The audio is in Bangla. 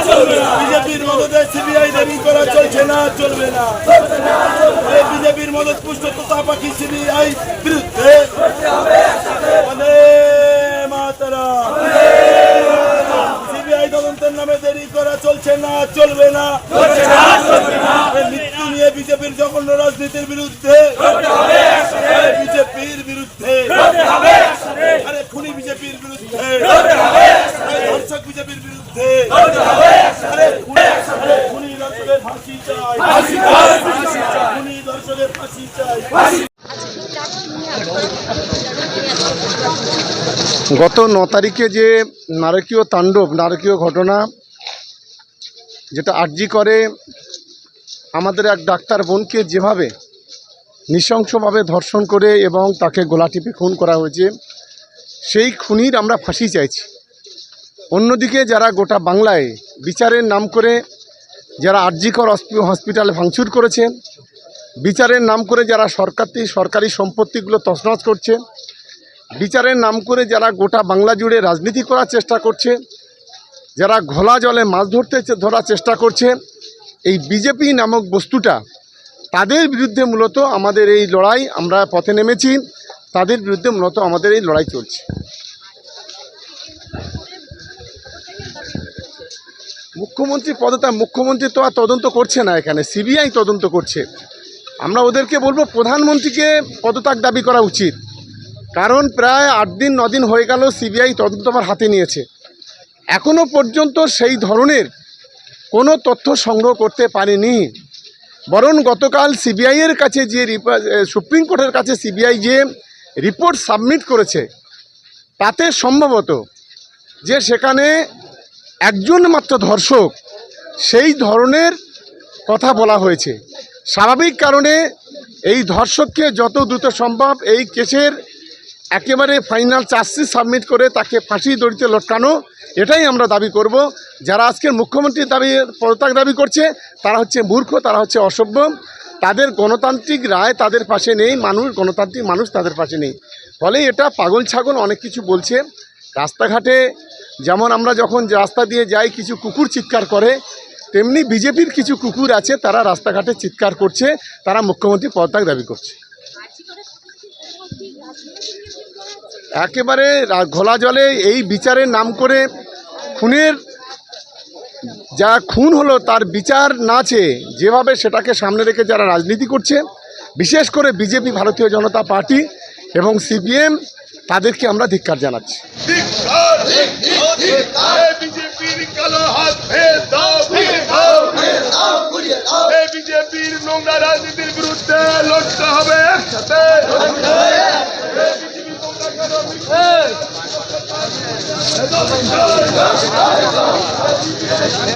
বিজেপির মদতে সিবিআই দাবি করা চলছে না, চলবে না। বিজেপির মদত পুষ্ট তোতা পাখি সিবিআই বিরুদ্ধে। বিজেপির জঘন্য রাজনীতির বিরুদ্ধে। বিজেপির বিরুদ্ধে আরে খুনি বিজেপির বিরুদ্ধে আরে ধর্ষক বিজেপির বিরুদ্ধে আরে খুনি- আরে খুনি দর্শকের ফাঁসি চাই খুনি দর্শকের ফাঁসি চাই গত ন তারিখে যে নারকীয় তাণ্ডব নারকীয় ঘটনা যেটা আর্জি করে আমাদের এক ডাক্তার বোনকে যেভাবে নৃশংসভাবে ধর্ষণ করে এবং তাকে গোলা টিপে খুন করা হয়েছে সেই খুনির আমরা ফাঁসি চাইছি। অন্যদিকে যারা গোটা বাংলায় বিচারের নাম করে যারা আর্জিকর হসপি- হসপিটালে ভাঙচুর করেছে, বিচারের নাম করে যারা সরকারি সরকারি সম্পত্তিগুলো তছনছ করছে, বিচারের নাম করে যারা গোটা বাংলা জুড়ে রাজনীতি করার চেষ্টা করছে, যারা ঘোলা জলে মাছ ধরতে ধরার চেষ্টা করছে, এই বিজেপি নামক বস্তুটা তাদের বিরুদ্ধে মূলত আমাদের এই লড়াই আমরা পথে নেমেছি, তাদের বিরুদ্ধে মূলত আমাদের এই লড়াই চলছে। মুখ্যমন্ত্রী পদতা মুখ্যমন্ত্রী তো আর তদন্ত করছে না এখানে, সিবিআই তদন্ত করছে। আমরা ওদেরকে বলব প্রধানমন্ত্রীকে পদত্যাগ দাবি করা উচিত। কারণ প্রায় আট দিন দিন হয়ে গেল সিবিআই তদন্ত আমার হাতে নিয়েছে। এখনও পর্যন্ত সেই ধরনের কোনো তথ্য সংগ্রহ করতে পারেনি। বরং গতকাল সিবিআইয়ের কাছে যে সুপ্রিম কোর্টের কাছে সিবিআই যে রিপোর্ট সাবমিট করেছে, তাতে সম্ভবত যে সেখানে একজন মাত্র ধর্ষক, সেই ধরনের কথা বলা হয়েছে। স্বাভাবিক কারণে এই ধর্ষককে যত দ্রুত সম্ভব এই কেসের একেবারে ফাইনাল চার্জশিট সাবমিট করে তাকে ফাঁসি দড়িতে লটকানো, এটাই আমরা দাবি করব। যারা আজকের মুখ্যমন্ত্রীর দাবি পদত্যাগ দাবি করছে, তারা হচ্ছে মূর্খ, তারা হচ্ছে অসভ্য। তাদের গণতান্ত্রিক রায় তাদের পাশে নেই, মানুষ, গণতান্ত্রিক মানুষ তাদের পাশে নেই। ফলে এটা পাগল ছাগল অনেক কিছু বলছে। রাস্তাঘাটে যেমন আমরা যখন রাস্তা দিয়ে যাই, কিছু কুকুর চিৎকার করে, তেমনি বিজেপির কিছু কুকুর আছে, তারা রাস্তাঘাটে চিৎকার করছে, তারা মুখ্যমন্ত্রী পদত্যাগ দাবি করছে। একেবারে ঘোলা জলে এই বিচারের নাম করে খুনের, যা খুন হলো তার বিচার না চেয়ে যেভাবে সেটাকে সামনে রেখে যারা রাজনীতি করছে, বিশেষ করে বিজেপি, ভারতীয় জনতা পার্টি এবং সিপিএম, তাদেরকে আমরা ধিক্কার জানাচ্ছি। বিজেপির নোংরা রাজনীতির বিরুদ্ধে লড়তে হবে একসাথে।